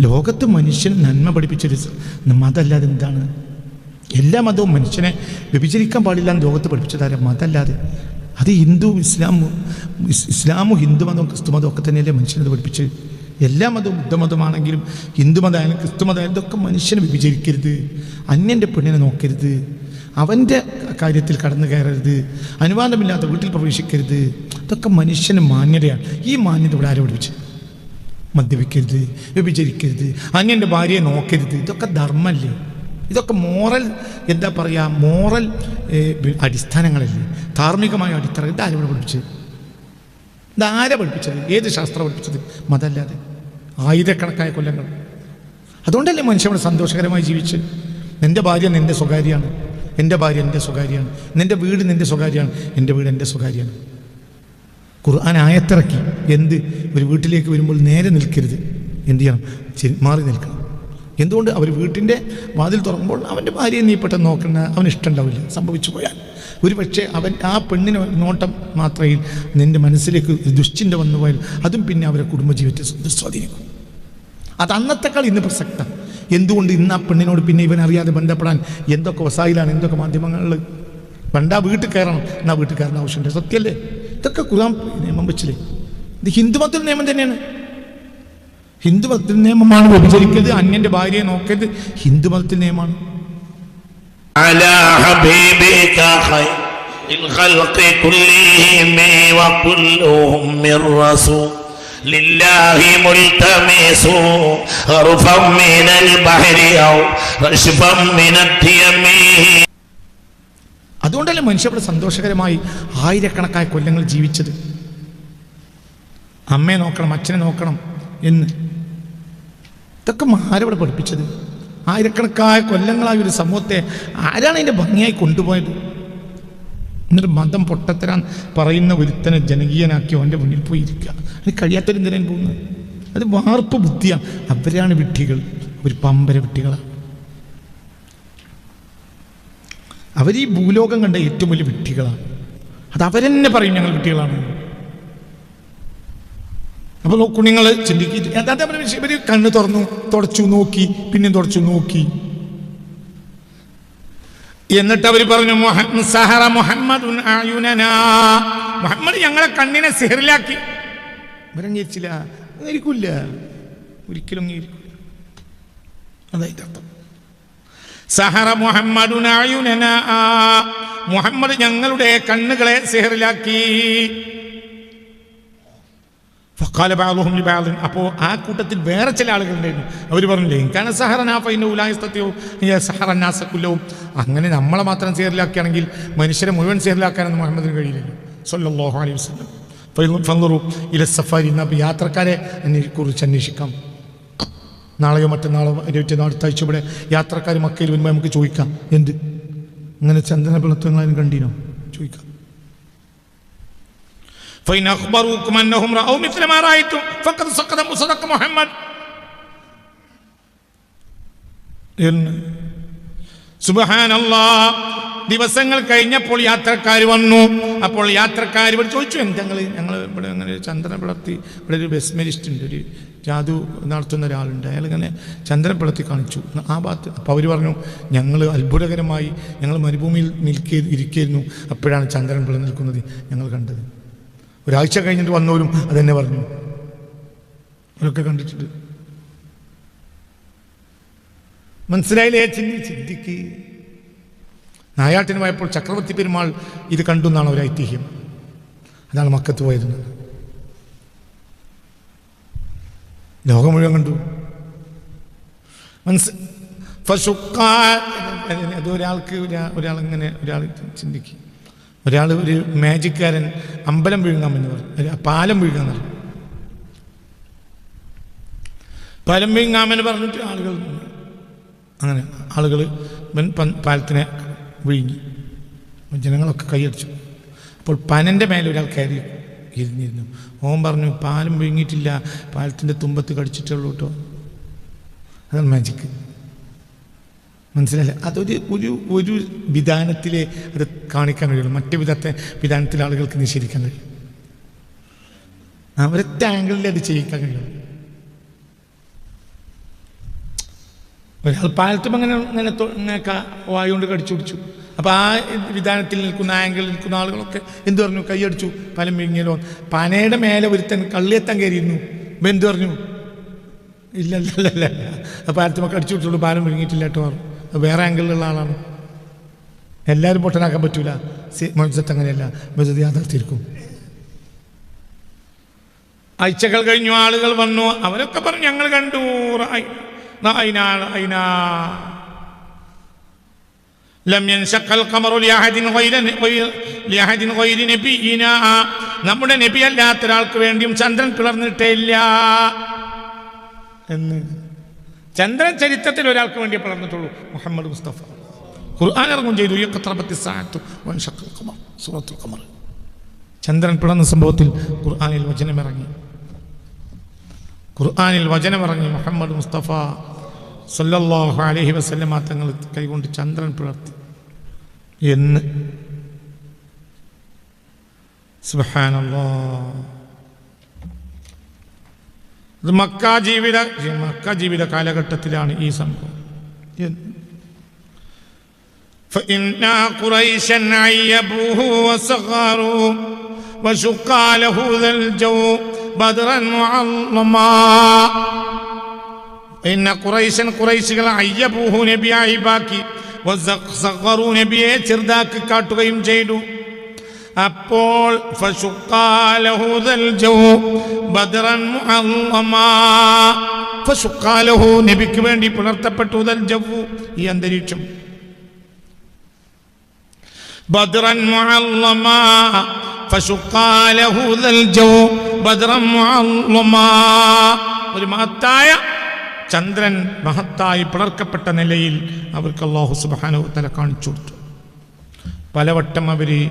ലോകത്ത് മനുഷ്യൻ നന്മ പഠിപ്പിച്ചൊരു മതമല്ലാതെ എന്താണ്? എല്ലാ മതവും മനുഷ്യനെ വിഭജിക്കാൻ പാടില്ല എന്ന് ലോകത്ത് പഠിപ്പിച്ചതാരം? മതമല്ലാതെ. അത് ഹിന്ദു ഇസ്ലാം ഇസ് ഇസ്ലാമും ഹിന്ദു മതവും ക്രിസ്തു മതവും ഒക്കെ തന്നെയല്ലേ മനുഷ്യനത് പഠിപ്പിച്ച് എല്ലാ മതവും ബുദ്ധമതമാണെങ്കിലും ഹിന്ദു മതമായാലും ക്രിസ്തു മതമായാലും ഇതൊക്കെ മനുഷ്യനെ വിഭജിക്കരുത് അന്യന്റെ പെണ്ണിനെ നോക്കരുത്. അവന്റെ കാര്യത്തിൽ കടന്നു കയറരുത്. അനുവാദമില്ലാത്ത വീട്ടിൽ പ്രവേശിക്കരുത്. ഇതൊക്കെ മനുഷ്യന് മാന്യതയാണ്. ഈ മാന്യത ഇവിടെ ആരോ പഠിപ്പിച്ചത്? മദ്യപിക്കരുത് വ്യഭിചരിക്കരുത് അങ്ങന്റെ ഭാര്യയെ നോക്കരുത്. ഇതൊക്കെ ധർമ്മല്ലേ? ഇതൊക്കെ മോറൽ എന്താ പറയുക മോറൽ അടിസ്ഥാനങ്ങളല്ലേ? ധാർമ്മികമായ അടിത്തറ. ഇത് ഇവിടെ പഠിപ്പിച്ചത്. ഇതാരെ പഠിപ്പിച്ചത്? ഏത് ശാസ്ത്രം പഠിപ്പിച്ചത്? മതമല്ലാതെ ആയിരക്കണക്കായ കൊല്ലങ്ങൾ. അതുകൊണ്ടല്ലേ മനുഷ്യൻ സന്തോഷകരമായി ജീവിച്ച്? എന്റെ ഭാര്യ നിന്റെ സ്വകാര്യമാണ് എന്റെ ഭാര്യ എന്റെ സ്വകാര്യമാണ് നിന്റെ വീട് നിന്റെ സ്വകാര്യമാണ്. എന്റെ വീട് എന്റെ സ്വകാര്യമാണ്. ഖുർആൻ ആയത്തിറക്കി. എന്ത്? ഒരു വീട്ടിലേക്ക് വരുമ്പോൾ നേരെ നിൽക്കരുത്. എന്ത് ചെയ്യണം? മാറി നിൽക്കണം. എന്തുകൊണ്ട്? അവർ വീട്ടിന്റെ വാതിൽ തുറക്കുമ്പോൾ അവന്റെ ഭാര്യയെ നീ പെട്ടെന്ന് നോക്കുന്ന അവന് ഇഷ്ടമുണ്ടാവില്ല. സംഭവിച്ചു പോയാൽ. ഒരു പക്ഷേ അവൻ ആ പെണ്ണിന് നോട്ടം മാത്രമേ നിന്റെ മനസ്സിലേക്ക് ദുശ്ചിന്ത വന്നു പോയാൽ അതും പിന്നെ അവരെ കുടുംബജീവിതത്തെ സ്വ- സ്വാധീനിക്കും. അത് അന്നത്തെക്കാൾ ഇന്ന് പ്രസക്തം. എന്തുകൊണ്ട് ഇന്ന് ആ പെണ്ണിനോട് പിന്നെ ഇവൻ അറിയാതെ ബന്ധപ്പെടാൻ എന്തൊക്കെ വസായിലാണ് എന്തൊക്കെ മാധ്യമങ്ങളിൽ? പണ്ട് ആ വീട്ടിൽ കയറണം. എന്നാ വീട്ടിൽ കയറേണ്ട ആവശ്യമുണ്ട്. സത്യമല്ലേ? ഇതൊക്കെ ഖുറാൻ നിയമം വെച്ചില്ലേ ഇത് ഹിന്ദു മതത്തിൽ നിയമം തന്നെയാണ് ഹിന്ദു മതത്തിൽ നിയമമാണ് വ്യഭിചരിക്കരുത് അന്യൻ്റെ ഭാര്യയെ നോക്കരുത് ഹിന്ദു മതത്തിൽ നിയമമാണ് على حبيبك خير الخلق كلهم وكلهم من رسول لله ملتمس غرفا من البحر أو رشفا من الديم അതുകൊണ്ടല്ലേ മനുഷ്യ അവിടെ സന്തോഷകരമായി ആയിരക്കണക്കായ കൊല്ലങ്ങൾ ജീവിച്ചത്? അമ്മയെ നോക്കണം അച്ഛനെ നോക്കണം എന്ന്. ഇതൊക്കെ ആരവിടെ പഠിപ്പിച്ചത്? ആയിരക്കണക്കായ കൊല്ലങ്ങളായ ഒരു സമൂഹത്തെ ആരാണ് അതിന്റെ ഭംഗിയായി കൊണ്ടുപോയത്? എന്നിട്ട് മതം പൊട്ടത്തരാൻ പറയുന്ന ഒരുത്തനെ ജനകീയനാക്കി അവന്റെ മുന്നിൽ പോയി ഇരിക്കുക. അത് കഴിയാത്തൊരെന്തിനാൻ പോകുന്നത്? അത് വാർപ്പ് ബുദ്ധിയാണ്. അവരാണ് വിട്ടികൾ ഒരു പമ്പര വിഡ്ഢികളാണ്. അവർ ഈ ഭൂലോകം കണ്ട ഏറ്റവും വലിയ വിട്ടികളാണ് അത് അവരെന്നെ പറയും ഞങ്ങൾ വിട്ടികളാണ് അപ്പോൾ നോക്കൂ നിങ്ങൾ ചിന്തിക്കുന്നത് ഇവർ കണ്ണ് തുറന്നു തുടച്ചു നോക്കി പിന്നെ തുടച്ചു നോക്കി. എന്നിട്ട് അവർ പറഞ്ഞു "മുഹ- സഹറ മുഹമ്മദുൻ അയുനനാ." മുഹമ്മദ് ഞങ്ങളെ കണ്ണിനെ സിഹറിലാക്കി. ഇവരങ്ങിരിച്ചില്ല. ഇരിക്കില്ല ഒരിക്കലും അതായത് അർത്ഥം സഹറ മുഹമ്മദുനായുനന മുഹമ്മദ് ഞങ്ങളുടെ കണ്ണുകളെ സെഹറിലാക്കി. ലിബാലിൻ അപ്പോൾ ആ കൂട്ടത്തിൽ വേറെ ചില ആളുകളുണ്ടായിരുന്നു അവർ പറഞ്ഞില്ലേ കാരണം അങ്ങനെ നമ്മളെ മാത്രം സേറിലാക്കുകയാണെങ്കിൽ മനുഷ്യരെ മുഴുവൻ സേറിലാക്കാനൊന്നും മുഹമ്മദിന് കഴിയില്ലല്ലോ. സല്ലല്ലാഹു അലൈഹി വസല്ലം. ഇല സഫാരി യാത്രക്കാരെ എന്നെ കുറിച്ച് അന്വേഷിക്കാം. നാളെയോ മറ്റന്നാളോ ഇരുപത്തി അടുത്ത ആഴ്ച ഇവിടെ യാത്രക്കാർ മക്കയിൽ വരുമ്പോൾ നമുക്ക് ചോദിക്കാം എന്ത്? അങ്ങനെ ചന്ദന വെളുത്തങ്ങൾ അതിന് കണ്ടീനോ? ചോദിക്കാം. എന്ന് സുബഹാനല്ലാ ദിവസങ്ങൾ കഴിഞ്ഞപ്പോൾ യാത്രക്കാർ വന്നു. അപ്പോൾ യാത്രക്കാർ ഇവിടെ ചോദിച്ചു എന്തെങ്ങൾ ഞങ്ങൾ ഇവിടെ അങ്ങനെ ചന്ദ്രൻ പിളർത്തി ഇവിടെ ഒരു ബെസ്മരിസ്റ്റ് ഉണ്ട് ഒരു ജാതു നടത്തുന്ന ഒരാളുണ്ട്. അയാൾ ഇങ്ങനെ ചന്ദ്രൻ പിളർത്തി കാണിച്ചു. ആ ഭാഗത്ത് അപ്പോൾ അവർ പറഞ്ഞു ഞങ്ങൾ അത്ഭുതകരമായി ഞങ്ങൾ മരുഭൂമിയിൽ നിൽക്കേ ഇരിക്കുന്നു. അപ്പോഴാണ് ചന്ദ്രൻ പിള നിൽക്കുന്നത് ഞങ്ങൾ കണ്ടത്. ഒരാഴ്ച കഴിഞ്ഞിട്ട് വന്നവരും അതെന്നെ പറഞ്ഞു. അവരൊക്കെ കണ്ടിട്ടുണ്ട്. മനസ്സിലായില്ലേ? ചിന്തി ചിന്തിക്ക്. നായാട്ടിന് പോയപ്പോൾ ചക്രവർത്തി പെരുമാൾ ഇത് കണ്ടു എന്നാണ് ഒരു ഐതിഹ്യം. അതാണ് മക്കത്ത് പോയിരുന്നത് ലോകം മുഴുവൻ കണ്ടു. മനസ് അത് ഒരാൾക്ക് ഒരാൾ ഇങ്ങനെ ഒരാൾ ചിന്തിക്കും. ഒരാൾ ഒരു മാജിക്കാരൻ അമ്പലം വിഴുങ്ങാമെന്ന് പറഞ്ഞു. പാലം വിഴുങ്ങാന്ന് പറഞ്ഞു. പാലം വിഴുങ്ങാമെന്ന് പറഞ്ഞിട്ട് ആളുകൾ അങ്ങനെ ആളുകൾ പാലത്തിനെ വിഴുങ്ങി. ജനങ്ങളൊക്കെ കൈയടിച്ചു. അപ്പോൾ പനന്റെ മേലെ ഒരാൾ കയറി ഇരുന്നിരുന്നു ഓം പറഞ്ഞു പാലും വിഴുങ്ങിയിട്ടില്ല. പാലത്തിന്റെ തുമ്പത്ത് കടിച്ചിട്ടുള്ളൂ കേട്ടോ. അതാണ് മാജിക്ക് മനസ്സിലായില്ല? അതൊരു ഒരു ഒരു വിധാനത്തിലെ അത് കാണിക്കാൻ കഴിയുള്ളൂ. മറ്റു വിധത്തെ വിധാനത്തിലെ ആളുകൾക്ക് നിഷേധിക്കാൻ കഴിയും. ആ ഒരൊറ്റ ആംഗിളിൽ അത് ചെയ്യിക്കാൻ കഴിയുള്ളൂ. ഒരാൾ പാലത്തും അങ്ങനെ ഇങ്ങനെ ഇങ്ങനെ ക- കൊണ്ട് കടിച്ചു പിടിച്ചു അപ്പോൾ ആ വിധാനത്തിൽ നിൽക്കുന്ന ആംഗിളിൽ നിൽക്കുന്ന ആളുകളൊക്കെ എന്തു പറഞ്ഞു? കൈയടിച്ചു. പലം മിങ്ങലോ പനയുടെ മേലെ ഒരുത്തൻ കള്ളിയെത്താൻ കയറിയിരുന്നു. ഇപ്പം എന്തു പറഞ്ഞു? ഇല്ല ഇല്ല ഇല്ല ഇല്ല പാലത്തുമൊക്കെ അടിച്ചു പിടിച്ചോളൂ പാലം വിഴുങ്ങിയിട്ടില്ല കേട്ടോ പറഞ്ഞു. വേറെ ആംഗിളിലുള്ള ആളാണ്. എല്ലാവരും പൊട്ടനാക്കാൻ പറ്റൂല. മൊയ്സത്ത് അങ്ങനെയല്ല. മൊയ്സത്ത് യാഥാർത്ഥ്യം ആഴ്ചകൾ കഴിഞ്ഞു ആളുകൾ വന്നു. അവരൊക്കെ പറഞ്ഞു ഞങ്ങൾ കണ്ടു. നമ്മുടെ നബി അല്ലാത്ത ഒരാൾക്ക് വേണ്ടിയും ചന്ദ്രൻ പിളർന്നിട്ടേ ഇല്ല എന്ന്. ചന്ദ്രൻ ചരിത്രത്തിൽ ഒരാൾക്ക് വേണ്ടി പിളർന്നിട്ടുള്ളൂ മുഹമ്മദ് മുസ്തഫ. ഖുർആൻ ഇറങ്ങും ചെയ്തു സൂറത്തുൽ ഖമർ. ചന്ദ്രൻ പിളർന്ന സംഭവത്തിൽ ഖുർആാനിൽ വചനമിറങ്ങി. ഖുർആാനിൽ വചനമിറങ്ങി മുഹമ്മദ് മുസ്തഫ സല്ലല്ലാഹു അലൈഹി വസല്ലമ തങ്ങൾ കൈകൊണ്ട് ചന്ദ്രൻ പിളർത്തി എന്ന് സുബ്ഹാനല്ലാ ഇത് മക്ക ജീവിത മക്ക ജീവിത കാലഘട്ടത്തിലാണ് ഈ സംഭവം എന്ന് فإن قريشا عيبوه وصغروا وشقى له ذا الجو بدرا معظما ഇന്ന കുറൈശൻ കുറൈശികൾ അയ്യബൂഹു നബിയായി ബാക്കി. നബിയെ ചെറുതാക്കി കാട്ടുകയും ചെയ്തു. അപ്പോൾ നബിക്ക് വേണ്ടി പുലർത്തപ്പെട്ടു ജവ്വു ഈ അന്തരീക്ഷം. ബദ്രൻ ഒരു മഹത്തായ ചന്ദ്രൻ മഹത്തായി പിളർക്കപ്പെട്ട നിലയിൽ അവർക്ക് അള്ളാഹു സുബാനുത്തല തല കാണിച്ചു കൊടുത്തു. പലവട്ടം അവർ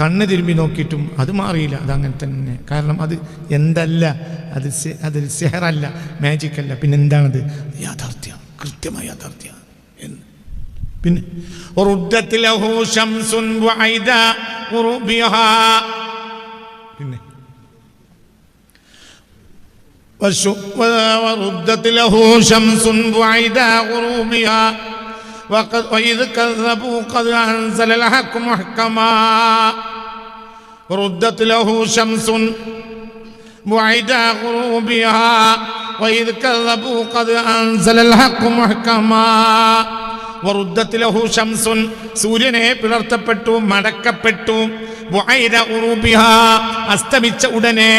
കണ്ണ് തിരുമ്പി നോക്കിയിട്ടും അത് മാറിയില്ല അതങ്ങനെ തന്നെ. കാരണം അത് എന്തല്ല അത് അത് സെഹറല്ല മാജിക്കല്ല. പിന്നെ എന്താണത്? യാഥാർത്ഥ്യം കൃത്യമായ യാഥാർത്ഥ്യമാണ് എന്ന് പിന്നെ وردت له شمس بعيد غروبها وقد وإذ كذبوا قد أنزل الحق محكما ردت له شمس بعيد غروبها وإذ كذبوا قد أنزل الحق محكما വറുദ്ദത്ത് ലഹു ഷംസുൻ സൂര്യനെ പിളർത്തപ്പെട്ടു മടക്കപ്പെട്ടു ബുഐര ഉറൂബിഹ അസ്തമിച്ച ഉടനെ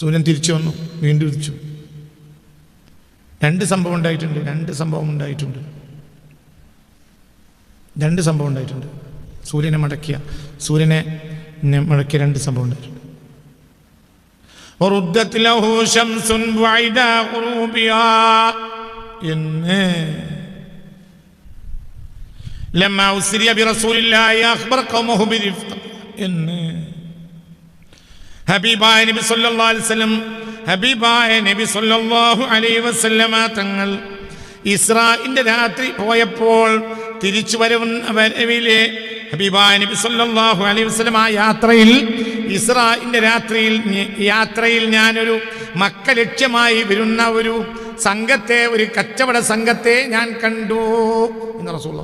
സൂര്യൻ തിരിച്ചു വന്നു വീണ്ടും ഉദിച്ചു രണ്ട് സംഭവം ഉണ്ടായിട്ടുണ്ട് രണ്ട് സംഭവം ഉണ്ടായിട്ടുണ്ട്. രണ്ട് സംഭവം ഉണ്ടായിട്ടുണ്ട്. സൂര്യനെ മടക്കിയ സൂര്യനെ മുടക്കിയ രണ്ട് സംഭവം ഉണ്ടായിട്ടുണ്ട്. എന്ന് ഉസ്രിയ ഖൗമഹു ബിരിഫ്ത എന്ന് ഹബീബായ നബി വസല്ലം ഹബീബായ നബി സല്ലല്ലാഹു അലൈഹി വസല്ലമ തങ്ങൾ ഇസ്രായിന്റെ രാത്രി പോയപ്പോൾ തിരിച്ചു വരുന്ന വരവിലെ ഹബീബായ നബി സല്ലല്ലാഹു അലൈ വസ്ലം ആ യാത്രയിൽ ഇസ്രായിന്റെ രാത്രിയിൽ യാത്രയിൽ ഞാനൊരു മക്ക ലക്ഷ്യമായി വരുന്ന ഒരു സംഘത്തെ ഒരു കച്ചവട സംഘത്തെ ഞാൻ കണ്ടു എന്ന് റസൂള്ള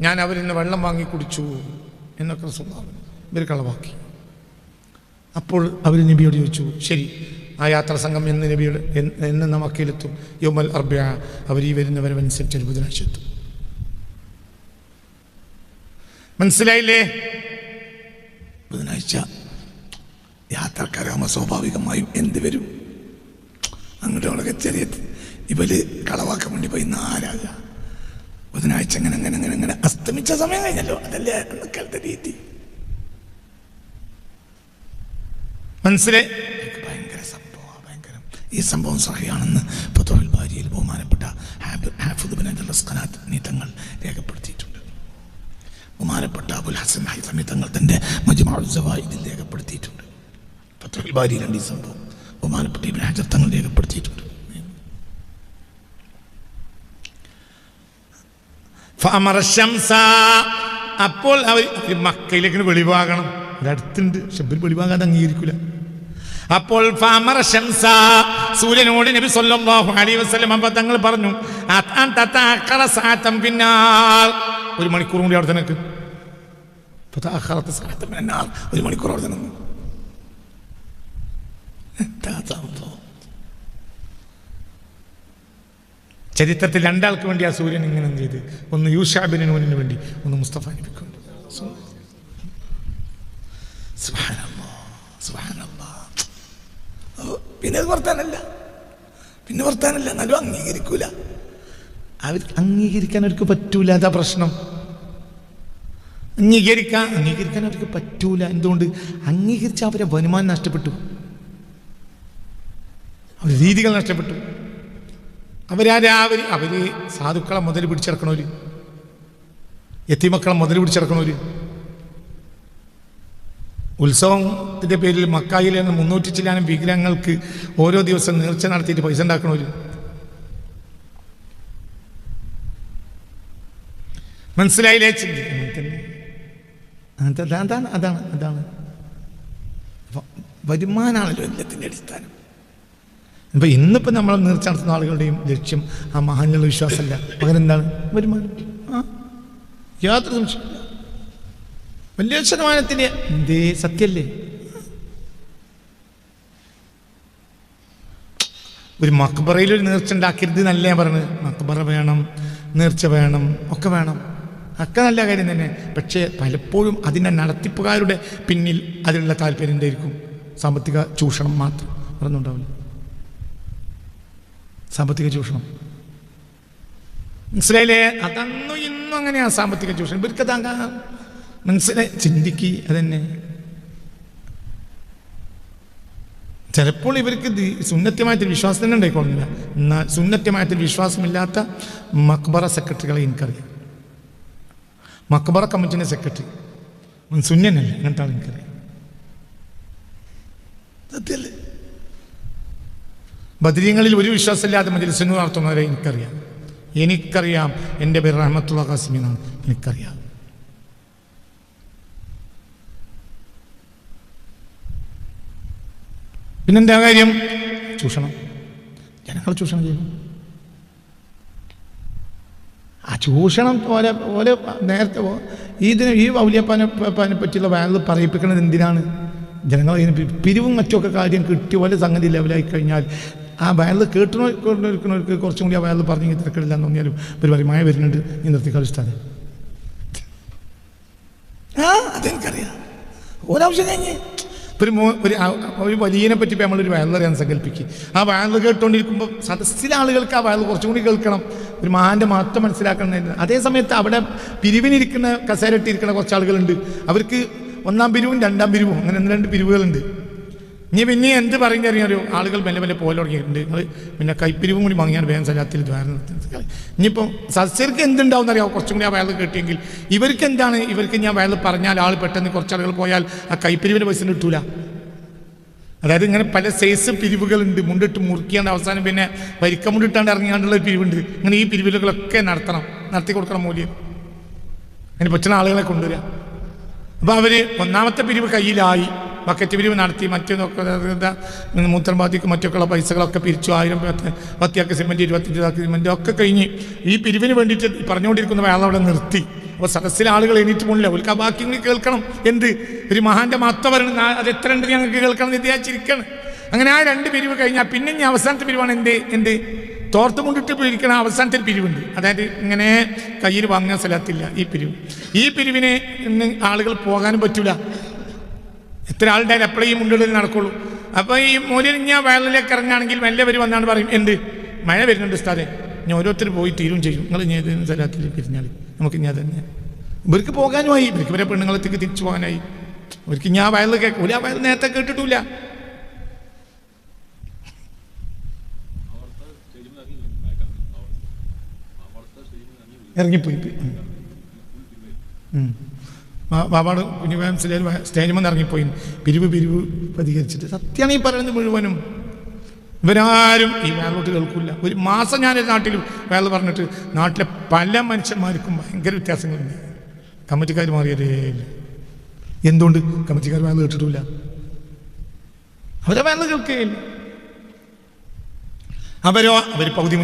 ഞാൻ അവരിന്ന് വെള്ളം വാങ്ങി കുടിച്ചു എന്നൊക്കെ റസൂള്ള ഇവർ കളവാക്കി. അപ്പോൾ അവർ നബിയോട് ചോദിച്ചു ശരി ആ യാത്രാ സംഘം എന്ന് നബിയുടെ എന്ന് നമുക്കിലെത്തും യോമൽ അർബ്യ. അവർ ഈ വരുന്നവരനുസരിച്ച് ഒരു ബുധനാഴ്ച എത്തും മനസ്സിലായില്ലേ? ബുധനാഴ്ച യാത്രക്കാരാകുമ്പോൾ സ്വാഭാവികമായും എന്ത് വരും? അങ്ങോട്ട് അവിടെ ചെറിയ ഇവർ കളവാക്കാൻ വേണ്ടി പോയി നാലാകുക ബുധനാഴ്ച അങ്ങനെ അങ്ങനെ അങ്ങനെ അങ്ങനെ. അസ്തമിച്ച സമയം കഴിഞ്ഞല്ലോ. അതല്ലേ? അന്നക്കാലത്തെ രീതി. മനസ്സിലെ? ഭയങ്കര സംഭവമാണ് ഭയങ്കരം. ഈ സംഭവം സഹിയാണെന്ന് പൊതുവിൽ ഭാര്യയിൽ ബഹുമാനപ്പെട്ട നീതങ്ങൾ രേഖപ്പെടുത്തിയിട്ടുണ്ട്. ബഹുമാനപ്പെട്ട അബുൽ ഹസൻ ഹൈസമി തങ്ങൾ തന്റെ മജ്മാഉൽ സവായിദിൽ രേഖപ്പെടുത്തിയിട്ടുണ്ട്. ഫതുൽ ബാരിയിലാണ് ഈ സംഭവം. ബഹുമാനപ്പെട്ട ഇബിൻ ഹജർ തങ്ങൾ രേഖപ്പെടുത്തിയിട്ടുണ്ട്. അപ്പോൾ അവർ മക്കയിലേക്ക് വെളിവാകണം. അടുത്തുണ്ട്. പക്ഷെ വെളിവാകാതെ അംഗീകരിക്കില്ല അപ്പോൾ സൂര്യനോട് നബി സല്ലല്ലാഹു അലൈഹി വസല്ലം അപ്പോൾ തങ്ങൾ പറഞ്ഞു ഒരു മണിക്കൂർ കൂടി അവിടെ പിന്നാർ ഒരു മണിക്കൂർ അവിടെ നിന്നു. ചരിത്രത്തിൽ രണ്ടാൾക്ക് വേണ്ടി ആ സൂര്യൻ ഇങ്ങനെ ചെയ്ത്? ഒന്ന് യൂഷാബിന് വേണ്ടി ഒന്ന് മുസ്തഫ നബിക്ക് വേണ്ടി. പിന്നെ അത് വർത്താനല്ല. പിന്നെ വർത്താനല്ല എന്നാലും അംഗീകരിക്കൂല. അവർ അംഗീകരിക്കാൻ അവർക്ക് പറ്റൂല അതാ പ്രശ്നം. അംഗീകരിക്കാൻ അംഗീകരിക്കാൻ അവർക്ക് പറ്റൂല. എന്തുകൊണ്ട്? അംഗീകരിച്ച അവരെ വരുമാനം നഷ്ടപ്പെട്ടു. അവർ രീതികൾ നഷ്ടപ്പെട്ടു. അവരാരാ അവർ അവർ സാധുക്കളെ മുതൽ പിടിച്ചിറക്കണവര് എത്തിമക്കളെ മുതൽ പിടിച്ചിറക്കണവര് ഉത്സവത്തിന്റെ പേരിൽ മക്കായിൽ നിന്ന് മുന്നൂറ്റി ചില്ലാനും വിഗ്രഹങ്ങൾക്ക് ഓരോ ദിവസം നേർച്ച നടത്തിയിട്ട് പൈസ ഉണ്ടാക്കണവര് മനസ്സിലായില്ലേ? അതാണ് അതാണ് അതാണ് വരുമാനാണല്ലോ എല്ലാത്തിന്റെ അടിസ്ഥാനം. അപ്പൊ ഇന്നിപ്പോ നമ്മൾ നേർച്ച നടത്തുന്ന ആളുകളുടെയും ലക്ഷ്യം ആ മഹാനുള്ള വിശ്വാസമല്ല. പകരം എന്താണ് വരുമാനം. ആ? യാതൊരു സംശയമില്ല വലിയ ശതമാനത്തിന്. എന്തേ സത്യല്ലേ? ഒരു മക്ബറയിൽ ഒരു നേർച്ച ഉണ്ടാക്കരുത് നല്ല ഞാൻ പറഞ്ഞത് മക്ബറ വേണം നേർച്ച വേണം ഒക്കെ വേണം. ഒക്കെ നല്ല കാര്യം തന്നെ. പക്ഷേ പലപ്പോഴും അതിനെ നടത്തിപ്പുകാരുടെ പിന്നിൽ അതിനുള്ള താല്പര്യം എന്തായിരിക്കും സാമ്പത്തിക ചൂഷണം മാത്രം പറഞ്ഞുണ്ടാവില്ല സാമ്പത്തിക ചൂഷണം. മനസ്സിലായില്ലേ? അതന്നും ഇന്നും അങ്ങനെയാണ് സാമ്പത്തിക ചൂഷണം. ഇവർക്ക് താങ്കാ മനസ്സിലായി ചിന്തിക്ക് അതന്നെ. ചിലപ്പോൾ ഇവർക്ക് സുന്നത്യമായിട്ട് വിശ്വാസം തന്നെ ഉണ്ടായിക്കൊള്ളില്ല എന്നാൽ സുന്നത്യമായിട്ട് വിശ്വാസമില്ലാത്ത മക്ബറ സെക്രട്ടറികളെ എനിക്കറിയാം. മക്ബറ കമ്മിറ്റിന്റെ സെക്രട്ടറി. സുന്യനല്ല അങ്ങനത്തെ ആൾ എനിക്കറിയാം. സത്യല്ലേ? ബദരീങ്ങളിൽ ഒരു വിശ്വാസമില്ലാതെ മജലിസിനു നടത്തുന്നവരെ എനിക്കറിയാം. എനിക്കറിയാം എന്റെ പേര് റഹ്മത്തുള്ള കാസിമിനാണ് എനിക്കറിയാം. പിന്നെന്താ കാര്യം? ചൂഷണം. ജനങ്ങൾ ചൂഷണം ചെയ്യുന്നു ആ ചൂഷണം പോലെ പോലെ നേരത്തെ ഇതിന് ഈ ഔലിയപ്പാനെ പാനെ പറ്റിയുള്ള വാങ്ങൽ പറയിപ്പിക്കുന്നത് എന്തിനാണ്? ജനങ്ങൾ ഇതിന് പിരിവും മറ്റുമൊക്കെ കാര്യം കിട്ടിയ പോലെ സംഗതി ലെവലായി കഴിഞ്ഞാൽ ആ വയലിൽ കേട്ടുകൊണ്ടിരിക്കുന്നവർക്ക് കുറച്ചും കൂടി ആ വയലിൽ പറഞ്ഞ് തിരക്കിടില്ല എന്ന് തോന്നിയാലും പറയും മഴ വരുന്നുണ്ട്. നീ നിർത്തി കളിച്ചാതെ ആ അതെനിക്കറിയാം. ഒരാവശ്യം കഴിഞ്ഞ്. ഒരു ഒരു ഒരു വലിയനെ പറ്റി നമ്മളൊരു വയലറിയാൻ സങ്കല്പിക്കുക ആ വയൽ കേട്ടുകൊണ്ടിരിക്കുമ്പോൾ സദസ്സിലെ ആളുകൾക്ക് ആ വയൽ കുറച്ചും കൂടി കേൾക്കണം. ഒരു മാന്റെ മാറ്റം മനസ്സിലാക്കണം അതേ സമയത്ത് അവിടെ പിരിവിനിരിക്കുന്ന കസേരട്ടിരിക്കുന്ന കുറച്ച് ആളുകളുണ്ട്. അവർക്ക് ഒന്നാം പിരിവും രണ്ടാം പിരിവും അങ്ങനെ രണ്ട് പിരിവുകളുണ്ട്. ഇനി പിന്നെ എന്ത് പറയുന്ന അറിയാമോ ആളുകൾ മെല്ലെ മെല്ലെ പോലെ തുടങ്ങിയിട്ടുണ്ട്. നിങ്ങൾ പിന്നെ കൈപ്പിരിവും കൂടി മങ്ങിയാണ് വേഗം സജാത്തിൽ ഇനിയിപ്പോൾ സസ്യർക്ക് എന്തുണ്ടാവും അറിയാമോ കുറച്ചും കൂടി ആ വയൽ കിട്ടിയെങ്കിൽ. ഇവർക്ക് എന്താണ്? ഇവർക്ക് ഞാൻ വയൽ പറഞ്ഞാൽ ആൾ പെട്ടെന്ന് കുറച്ച് ആളുകൾ പോയാൽ ആ കൈപ്പിരിവിന് പൈസ കിട്ടൂല. അതായത് ഇങ്ങനെ പല സൈസ് പിരിവുകളുണ്ട്. മുണ്ടിട്ട് മുറുക്കിയാണ്ട് അവസാനം പിന്നെ വരിക്ക മുണ്ടിട്ടാണ്ട് ഇറങ്ങിയാണ്ടുള്ള ഒരു പിരിവുണ്ട്. ഇങ്ങനെ ഈ പിരിവുകളൊക്കെ നടത്തണം. നടത്തി കൊടുക്കണം മൂല്യം. അങ്ങനെ പറ്റുന്ന ആളുകളെ കൊണ്ടുവരിക. അപ്പോൾ അവർ ഒന്നാമത്തെ പിരിവ് കയ്യിലായി. ബക്കറ്റ് പിരിവ് നടത്തി മറ്റു മൂത്രം ബാധിക്ക് മറ്റൊക്കെയുള്ള പൈസകളൊക്കെ പിരിച്ചു ആയിരം പത്ത് പത്തിയാക്ക് സിമെന്റ് ഇരുപത്തഞ്ച് ആക്കി സിമെന്റ് ഒക്കെ കഴിഞ്ഞ് ഈ പിരിവിന് വേണ്ടിയിട്ട് പറഞ്ഞുകൊണ്ടിരിക്കുന്ന അയാൾ അവിടെ നിർത്തി. അപ്പോൾ സദസ്സിലെ ആളുകൾ എണീറ്റ് പോണില്ല. അവർക്ക് ബാക്കി കൂടി കേൾക്കണം. എന്ത്? ഒരു മഹാന്റെ മത്ത വരണം അത് എത്ര ഉണ്ട് ഞങ്ങൾക്ക് കേൾക്കണം എന്ന് വിചാരിച്ചിരിക്കണം. അങ്ങനെ ആ രണ്ട് പിരിവ് കഴിഞ്ഞാൽ പിന്നെ ഇനി അവസാനത്തെ പിരിവാണ് എന്ത്? എന്ത്? തോർത്ത് കൊണ്ടിട്ട് പിരിക്കണ അവസാനത്തെ പിരിവുണ്ട്. അതായത് ഇങ്ങനെ കയ്യിൽ വാങ്ങാൻ സ്ഥലത്തില്ല ഈ പിരിവ്. ഈ പിരിവിന് ആളുകൾ പോകാനും പറ്റൂല. എത്ര ആളുടെ എപ്പോഴും മുണ്ടുകളിൽ നടക്കുള്ളൂ. അപ്പോൾ ഈ മൂലിഞ്ഞ വയലിലേക്ക് ഇറങ്ങുകയാണെങ്കിൽ മെല്ലെ വരും വന്നാണ് പറയും എന്ത്? മഴ വരുന്നുണ്ട് സ്ഥാതെ ഞാൻ ഓരോരുത്തർ പോയി തീരും ചെയ്യും. നിങ്ങൾ ഞാൻ ഏതെങ്കിലും സ്ഥലത്തിൽ പിരിഞ്ഞാൽ നമുക്ക് ഞാൻ തന്നെ ഇവർക്ക് പോകാനുമായി. ഇവർക്ക് ഇവരെ പെണ്ണുങ്ങളത്തേക്ക് തിരിച്ചു പോകാനായി. ഇവർക്ക് ഞാൻ വയലിൽ കേൾക്കൂല വയൽ നേരത്തെ കേട്ടിട്ടില്ല ഇറങ്ങിപ്പോയി. ഉം. കുഞ്ഞുപയം സ്റ്റേജിൽ വന്ന് ഇറങ്ങിപ്പോയി. പിരിവ് പിരിവ് പ്രതികരിച്ചിട്ട്. സത്യമാണ് ഈ പറയുന്നത് മുഴുവനും. ഇവരാരും ഈ വേറോട്ട് കേൾക്കില്ല ഒരു മാസം ഞാൻ നാട്ടിൽ വേറെ പറഞ്ഞിട്ട് നാട്ടിലെ പല മനുഷ്യന്മാർക്കും ഭയങ്കര വ്യത്യാസങ്ങളുണ്ട്. കമ്മിറ്റിക്കാർ മാറിയതേ എന്തുകൊണ്ട് കമ്മിറ്റിക്കാർ വേറെ കേട്ടിട്ടില്ല അവരെ വേറെ കേൾക്കുകയില്ല അവരോ അവർ പകുതി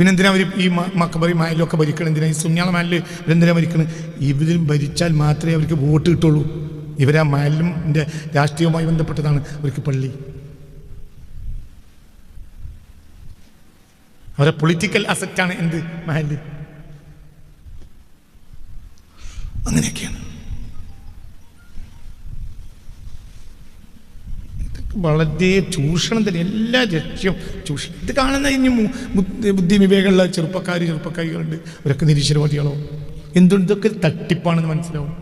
മുജാഹിദായിരിക്കും പിന്നെന്തിനാ അവർ ഈ മക്കബറി മായലൊക്കെ ഭരിക്കണം എന്തിനാ ഈ സുന്യാള മായലിൽ ഇവരെന്തിനാ ഭരിക്കണം ഇവരും ഭരിച്ചാൽ മാത്രമേ അവർക്ക് വോട്ട് കിട്ടുള്ളൂ. ഇവരാ മായലിന്റെ രാഷ്ട്രീയവുമായി ബന്ധപ്പെട്ടതാണ് അവർക്ക് പള്ളി. അവരെ പൊളിറ്റിക്കൽ അസറ്റാണ് എന്ത് മഹൽ? അങ്ങനെയൊക്കെയാണ്. വളരെ ചൂഷണം തന്നെ എല്ലാ ലക്ഷ്യം ചൂഷണം. ഇത് കാണുന്ന ഇനി ബുദ്ധി വിവേകമുള്ള ചെറുപ്പക്കാർ ചെറുപ്പക്കാരികളുണ്ട്. അവരൊക്കെ നിരീശ്വരവാദികളോ? എന്തുണ്ടൊക്കെ തട്ടിപ്പാണെന്ന് മനസ്സിലാവും?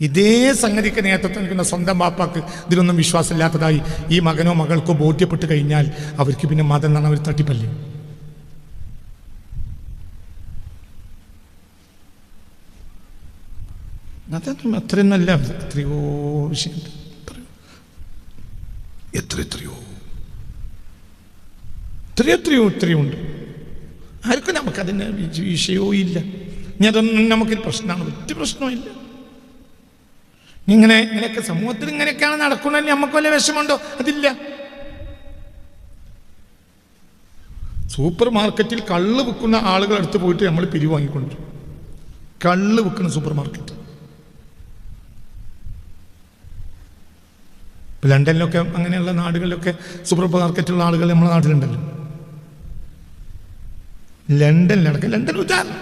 ഇതേ സംഗതിക്ക് നേതൃത്വം നൽകുന്ന സ്വന്തം ബാപ്പാക്ക് ഇതിലൊന്നും വിശ്വാസമില്ലാത്തതായി ഈ മകനോ മകൾക്കോ ബോധ്യപ്പെട്ട് കഴിഞ്ഞാൽ അവർക്ക് പിന്നെ മതം എന്നാണ് അവർ തട്ടിപ്പല്ലേ? അതൊന്നും അത്രയൊന്നല്ല എത്രയോ വിഷയമുണ്ട് എത്ര എത്രയോ? എത്രയോ എത്രയോ എത്രയോ ഉണ്ട്. ആർക്കും നമുക്കതിന് വിഷയവും ഇല്ല. ഇനി അതൊന്നും നമുക്കൊരു പ്രശ്നമാണ്. ഒറ്റ പ്രശ്നവും ഇല്ല. ഇങ്ങനെ ഇങ്ങനെയൊക്കെ സമൂഹത്തിൽ ഇങ്ങനെയൊക്കെയാണ് നടക്കുന്നത് നമുക്ക് വല്ല വിഷമമുണ്ടോ? അതില്ല. സൂപ്പർ മാർക്കറ്റിൽ കള്ള് വിൽക്കുന്ന ആളുകൾ അടുത്ത് പോയിട്ട് നമ്മൾ പിരിവ് വാങ്ങിക്കൊണ്ടുവരും കള്ള് വിൽക്കുന്ന സൂപ്പർ മാർക്കറ്റ് ഇപ്പൊ ലണ്ടനിലൊക്കെ അങ്ങനെയുള്ള നാടുകളിലൊക്കെ സൂപ്പർ മാർക്കറ്റുള്ള ആളുകൾ നമ്മുടെ നാട്ടിലുണ്ടല്ലോ. ലണ്ടനിലടക്കം ലണ്ടൻ ഉദാഹരണം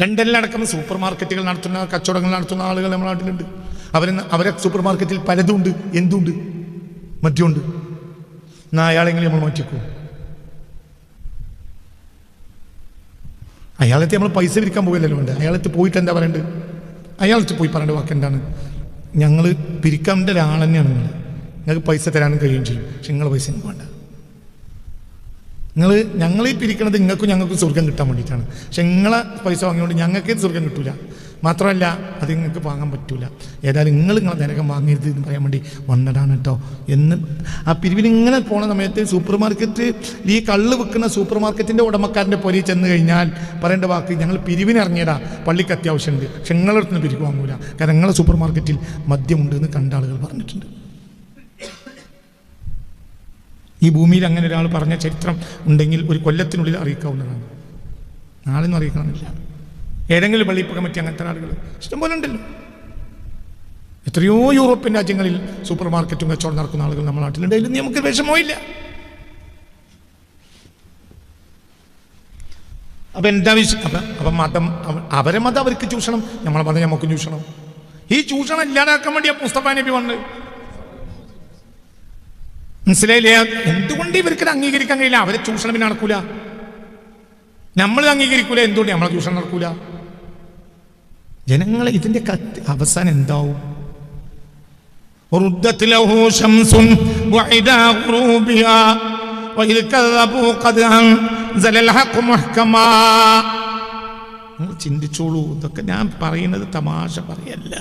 ലണ്ടനിലടക്കം സൂപ്പർ മാർക്കറ്റുകൾ നടത്തുന്ന കച്ചവടങ്ങൾ നടത്തുന്ന ആളുകൾ നമ്മുടെ നാട്ടിലുണ്ട്. അവർ അവരെ സൂപ്പർ മാർക്കറ്റിൽ പലതുണ്ട് എന്തുണ്ട്? മദ്യമുണ്ട് എന്നാ അയാളെങ്കിലും നമ്മൾ മാറ്റിക്കോ. അയാളത്തെ നമ്മൾ പൈസ വിരിക്കാൻ പോകില്ലല്ലോ ഉണ്ട് അയാളത്ത് പോയിട്ട് എന്താ പറയണ്ടത് അയാളത്ത് പോയി പറയേണ്ട വാക്ക് എന്താണ് ഞങ്ങൾ പിരിക്കേണ്ട ഒരാൾ തന്നെയാണ് നിങ്ങൾ ഞങ്ങൾക്ക് പൈസ തരാനും കഴിയുകയും ചെയ്യും. പക്ഷെ നിങ്ങളെ പൈസ എനിക്ക് വേണ്ട. നിങ്ങൾ ഞങ്ങൾ ഈ പിരിക്കണത് നിങ്ങൾക്കും ഞങ്ങൾക്കും സ്വർഗം കിട്ടാൻ വേണ്ടിയിട്ടാണ്. പക്ഷെ നിങ്ങളെ പൈസ വാങ്ങിയോണ്ട് ഞങ്ങൾക്ക് സ്വർഗം കിട്ടൂല? മാത്രമല്ല അത് നിങ്ങൾക്ക് വാങ്ങാൻ പറ്റൂല. ഏതായാലും നിങ്ങൾ നിങ്ങളെ നരകം വാങ്ങരുത് എന്ന് പറയാൻ വേണ്ടി വന്നതാണ് കേട്ടോ. എന്ന് ആ പിരിവിന് ഇങ്ങനെ പോണ സമയത്ത് സൂപ്പർ മാർക്കറ്റ് ഈ കള്ള് വെക്കുന്ന സൂപ്പർ മാർക്കറ്റിന്റെ ഉടമക്കാരന്റെ പൊരി ചെന്ന് കഴിഞ്ഞാൽ പറയേണ്ട വാക്ക് ഞങ്ങൾ പിരിവിന് ഇറങ്ങിയതാ. പള്ളിക്ക് അത്യാവശ്യമുണ്ട്. പക്ഷെ നിങ്ങളടുത്ത് നിന്ന് പിരിവ് വാങ്ങൂല. കാരണം നിങ്ങളെ സൂപ്പർ മാർക്കറ്റിൽ മദ്യമുണ്ട് എന്ന് കണ്ട ആളുകൾ പറഞ്ഞിട്ടുണ്ട്. ഈ ഭൂമിയിൽ അങ്ങനെ ഒരാൾ പറഞ്ഞ ചരിത്രം ഉണ്ടെങ്കിൽ ഒരു കൊല്ലത്തിനുള്ളിൽ അറിയിക്കാവുന്നതാണ്. നാളെ ഒന്നും അറിയിക്കണമെന്നില്ല. ഏതെങ്കിലും വെള്ളിപ്പ് കമ്മിറ്റി അങ്ങനത്തെ ആളുകൾ ഇഷ്ടംപോലെ ഉണ്ടല്ലോ. എത്രയോ യൂറോപ്യൻ രാജ്യങ്ങളിൽ സൂപ്പർ മാർക്കറ്റും കച്ചവടം നടക്കുന്ന ആളുകൾ നമ്മുടെ നാട്ടിലുണ്ട് അതിലൊന്നും നമുക്ക് വിഷമോ ഇല്ല അപ്പൊ എന്താ വിഷയം അപ്പൊ അപ്പം മതം അവരെ മതം അവർക്ക് ചൂഷണം നമ്മളെ മതം നമുക്കും ചൂഷണം. ഈ ചൂഷണം ഇല്ലാതാക്കാൻ വേണ്ടി മുസ്തഫ നബി വന്നത് മനസ്സിലായില്ലേ? എന്തുകൊണ്ട് ഇവർക്ക് അംഗീകരിക്കാൻ കഴിയില്ല? അവരെ ചൂഷണം പിന്നെ നടക്കൂല. നമ്മൾ അംഗീകരിക്കൂല എന്തുകൊണ്ട് നമ്മളെ ചൂഷണം നടക്കൂല? ജനങ്ങളെ ഇതിന്റെ കത്ത് അവസാനം എന്താവും ردت له شمس وعدا غروبها وإذ كذبوا قد أنزل الحق محكما നിങ്ങൾ ചിന്തിച്ചോളൂ ഇതൊക്കെ ഞാൻ പറയുന്നത് തമാശ പറയല്ല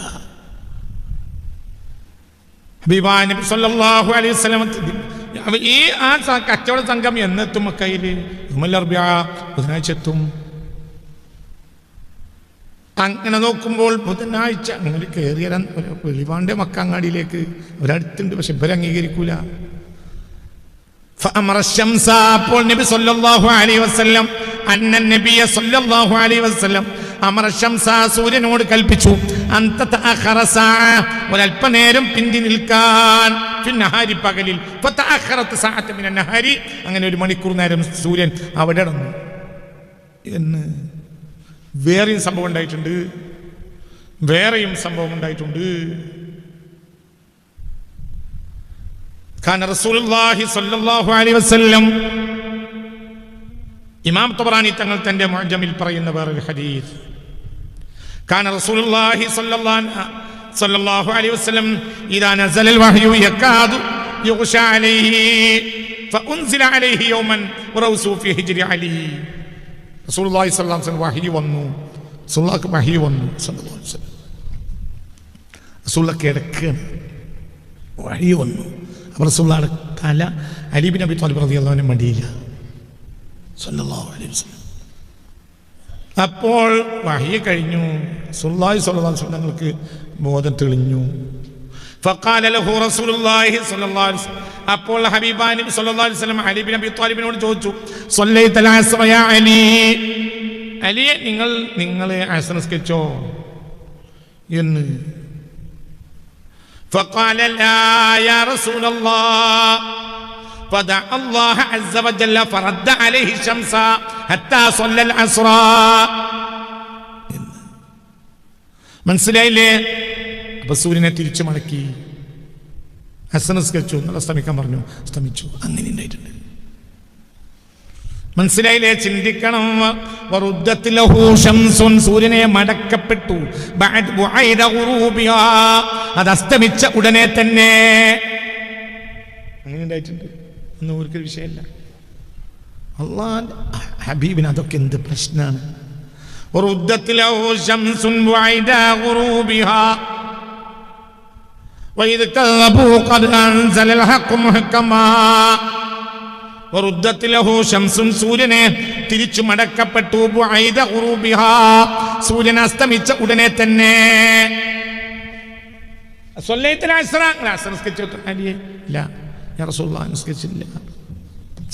ഹബീബായ നബി സല്ലല്ലാഹു അലൈഹി വസല്ലം അവ- ഈ ആ സ- കച്ചവട സംഘം എന്നെത്തും മക്കയിൽ ഉമല്ലർബ്യ ബുധനാഴ്ച എത്തും അങ്ങനെ നോക്കുമ്പോൾ ബുധനാഴ്ച അങ്ങനെ കയറിയാൽ വെളിവാണ്ട് മക്കാങ്ങാടിയിലേക്ക്. ഒരടുത്തുണ്ട് പക്ഷെ ഇവരംഗീകരിക്കൂല അപ്പോൾ നബി സല്ലല്ലാഹു അലൈഹി വസല്ലം അന്നൻ നബിയ സല്ലല്ലാഹു അലൈഹി വസല്ലം അമർശംസ സൂര്യനോട് കൽപ്പിച്ചു അന്ത ഒരല്പനേരം പിന്തി നിൽക്കാൻ. ഫിന്നഹാരി പകലിൽ അങ്ങനെ ഒരു മണിക്കൂർ നേരം സൂര്യൻ അവിടെ ഇടന്നു എന്ന് വേറെയും സംഭവം ഉണ്ടായിട്ടുണ്ട് വേറെയും സംഭവം ഉണ്ടായിട്ടുണ്ട് كان رسول الله صلى الله عليه وسلم ഇമാം തബറാനി തങ്ങൾ തന്റെ മുഅജമിൽ പറയുന്ന വേറൊരു ഹദീസ് كان رسول الله صلى الله صلى الله عليه وسلم إذا نزل الوحي يكاد يغشى عليه فأنزل عليه يوما ورأسه في هجر علي റസൂലി സ്വലാം വഹി വന്നു. റസൂല്ലാക്ക് വഹി വന്നു. റസൂല കിടക്കാണ് വഹി വന്നു. അപ്പം റസൂള്ളയുടെ തല അലീബിൻ അബി തോലിബ് റതി അള്ളവന് മടിയില്ല. സല്ലാഹു അലൈഹി വസ്ലം അപ്പോൾ വഹി കഴിഞ്ഞു. സുല്ലായി സ്വലാം ഞങ്ങൾക്ക് ബോധം തെളിഞ്ഞു. فقال له رسول الله صلى الله عليه وسلم അപ്പോൾ ഹബീബാൻ നബി സല്ലല്ലാഹു അലൈഹി വസല്ലം അലി ബിൻ അബി ത്വാലിബിനോട് ചോദിച്ചു സ്വല്ലൈതൽ അസ്റ യാ അലി അലിയെ നിങ്ങൾ നിങ്ങൾ അസ്ർ നിസ്കരിച്ചോ എന്ന് فقال لا يا رسول الله فدعا الله عز وجل فرد عليه الشمس حتى صلى العصر മനസ്സിലായില്ലേ സൂര്യനെ തിരിച്ചു മടക്കി. ഹസനസ്കരിച്ചു എന്നുള്ള ശ്രമിക്കാൻ പറഞ്ഞു. ശ്രമിച്ചു അങ്ങനെ ഉണ്ടായിട്ടുണ്ട്. മനസ്സിലായില്ലേ? ചിന്തിക്കണം. സൂര്യനെ മടക്കപ്പെട്ടു. അത് അസ്തമിച്ച ഉടനെ തന്നെ. അങ്ങനെ ഉണ്ടായിട്ടുണ്ട്. ഒന്നും ഒരു വിഷയമല്ല. അള്ളാൻ ഹബീബിന് അതൊക്കെ എന്ത് പ്രശ്നമാണ് وإذ كذبوا قد أنزل الحق محكما وردت له شمس സൂര്യനെ തിരിച്ചു മടക്കപ്പെട്ടു بعيد غروبها സൂര്യൻ അസ്തമിച്ച ഉടനെ തന്നെ സ്വല്ലൈത്തിൽ അസ്ര അസ്ര നിസ്കരിച്ചു അലിയെ ഇല്ല യാ റസൂലുള്ളാഹി നിസ്കരിച്ചില്ല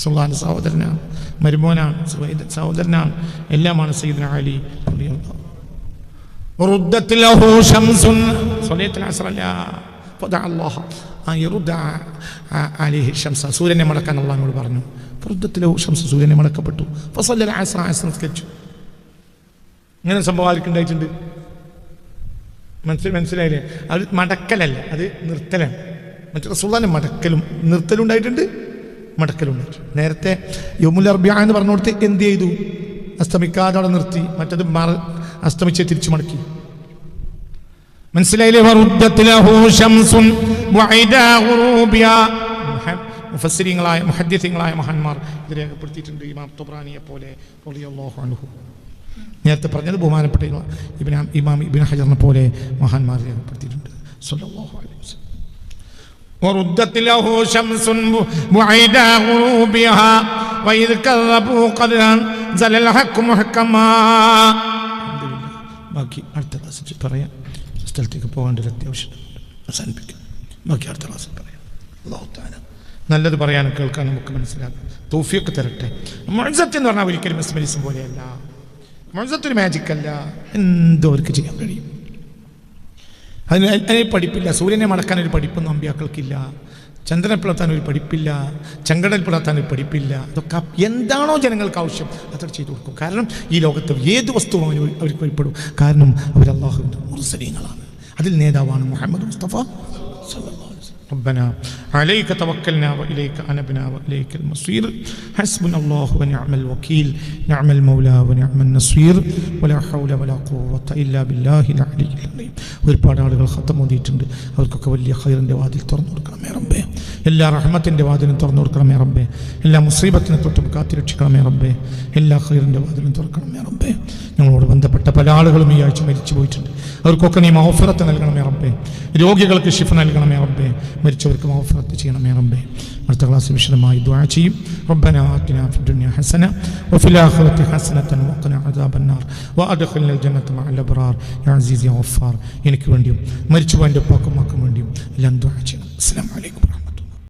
സുൽത്താൻ്റെ സഹോദരനാണ് മരുമോനാണ് സുഹൈദ് സഹോദരനാണ് എല്ലാമാണ് സയ്യിദ്ന അലി റളിയല്ലാഹു. അള്ളാഹ അലിഹി ഷംസ. സൂര്യനെ മടക്കാൻ അള്ളാഹിനോട് പറഞ്ഞു. പ്രവൃത്തത്തിലോ ഷംസ സൂര്യനെ മടക്കപ്പെട്ടു. ഫസല്ല സംസ്കരിച്ചു ഇങ്ങനെ സംഭവം ആർക്കും ഉണ്ടായിട്ടുണ്ട്? മനസ്സിൽ മനസ്സിലായില്ലേ? അത് മടക്കലല്ല അത് നിർത്തലാണ്. മറ്റു റസൂള്ളാന്റെ മടക്കലും നിർത്തലും ഉണ്ടായിട്ടുണ്ട് മടക്കലും ഉണ്ടായിട്ടുണ്ട്. നേരത്തെ യോമുൽ അർബിയ എന്ന് പറഞ്ഞു എന്ത് ചെയ്തു? അസ്തമിക്കാതെ അവിടെ നിർത്തി മറ്റത് മറ അസ്തമിച്ച് തിരിച്ചു മടക്കി. മനസ്സിലായില്ലേ വറുദ്ദത്തിലഹു ശംസുൻ വഇദാ ഖുറൂബിഹാ. മുഹ- മുഫസ്സിരീങ്ങളായ മുഹദ്ദിഥീങ്ങളായ മഹാന്മാർ ഇത് രേഖപ്പെടുത്തിയിട്ടുണ്ട് ഇമാം തുബ്രാനിയെ പോലെ റളിയല്ലാഹു അൻഹു നേരത്തെ പറഞ്ഞത് ബഹുമാനപ്പെട്ട ഇമാ- ഇബ്ന ഇമാം ഇബിൻ ഹജറിനെ പോലെ മഹാന്മാർ രേഖപ്പെടുത്തിയിട്ടുണ്ട് സല്ലല്ലാഹു അലൈഹി വസല്ലം وردت له شمس بعيد غروبها وإذ كذبوا قد أنزل الحق محكما الحمد لله. ബാക്കി അടുത്ത ക്ലാസ്സിൽ പറയാം സ്ഥലത്തേക്ക് പോകേണ്ട ഒരു അത്യാവശ്യം അവസാനിപ്പിക്കാം. ബാക്കി അടുത്ത ക്ലാസ്സിൽ പറയാം. നല്ലത് പറയാനും കേൾക്കാൻ നമുക്ക് മനസ്സിലാക്കാം. തോഫിയൊക്കെ തരട്ടെ. മഴസത്ത് എന്ന് പറഞ്ഞാൽ ഒരിക്കലും മെസ്മരിസം പോലെയല്ല. മഴസത്തൊരു മാജിക് അല്ല. എന്തോ അവർക്ക് ചെയ്യാൻ കഴിയും. അതിന് അതിന് പഠിപ്പില്ല. സൂര്യനെ മടക്കാൻ ഒരു പഠിപ്പൊന്നും അമ്പ്യാക്കൾക്കില്ല. ചന്ദ്രനെ പിളർത്താൻ ഒരു പഠിപ്പില്ല. ചെങ്കടൽ പിളർത്താൻ ഒരു പഠിപ്പില്ല. അതൊക്കെ എന്താണോ ജനങ്ങൾക്ക് ആവശ്യം അത്ര ചെയ്തു കൊടുക്കും. കാരണം ഈ ലോകത്ത് ഏത് വസ്തുവും അവർ അവർക്ക് വഴിപ്പെടും കാരണം അവർ അള്ളാഹുവിന്റെ അതിൽ നേതാവാണ് മുഹമ്മദ് മുസ്തഫ സല്ലല്ലാഹു അലൈഹി വസല്ലം. ربنا عليك توكلنا وإليك أنبنا وإليك المصير حسبنا الله ونعم الوكيل نعم المولى ونعم النصير ولا حول ولا قوة إلا بالله العلي العظيم ഒരുപാട് ആളുകൾ ഖത്തം ഓതിയിട്ടുണ്ട് അവർക്കൊക്കെ വലിയ ഖൈറിൻ്റെ വാതിൽ തുറന്നു കൊടുക്കണമേ റബ്ബേ എല്ലാ റഹ്മത്തിൻ്റെ വാതിലും തുറന്നു കൊടുക്കണമേ റബ്ബേ എല്ലാ മുസീബത്തിനെ തൊട്ടും കാത്തിരക്ഷിക്കണമേ റബ്ബേ എല്ലാ ഖൈറിൻ്റെ വാതിലും തുറക്കണമേ റബ്ബേ ഞങ്ങളോട് ബന്ധപ്പെട്ട പല ആളുകളും ഈ ആഴ്ച മരിച്ചു പോയിട്ടുണ്ട് അവർക്കൊക്കെ നീ മഹഫിറത്ത് നൽകണമേ റബ്ബേ രോഗികൾക്ക് ഷിഫ നൽകണമേ റബ്ബേ മരിച്ചവർക്ക് മഹഫിറത്ത് ചെയ്യണമേ റബ്ബേ അടുത്ത ക്ലാസ് വിശദമായി ദ്വാ ചെയ്യും ربنا آتنا في الدنيا حسنة وفي الآخرة حسنة وقنا عذاب النار وأدخلنا الجنة مع الأبرار يا عزيز يا غفار എനിക്ക് വേണ്ടിയും മരിച്ചു പോയ എൻ്റെ ഉപ്പാക്കും മക്കും വേണ്ടിയും എല്ലാം ദ്വാ ചെയ്യണം അസ്സലാമു അലൈക്കും വറഹ്മത്തുള്ളാഹി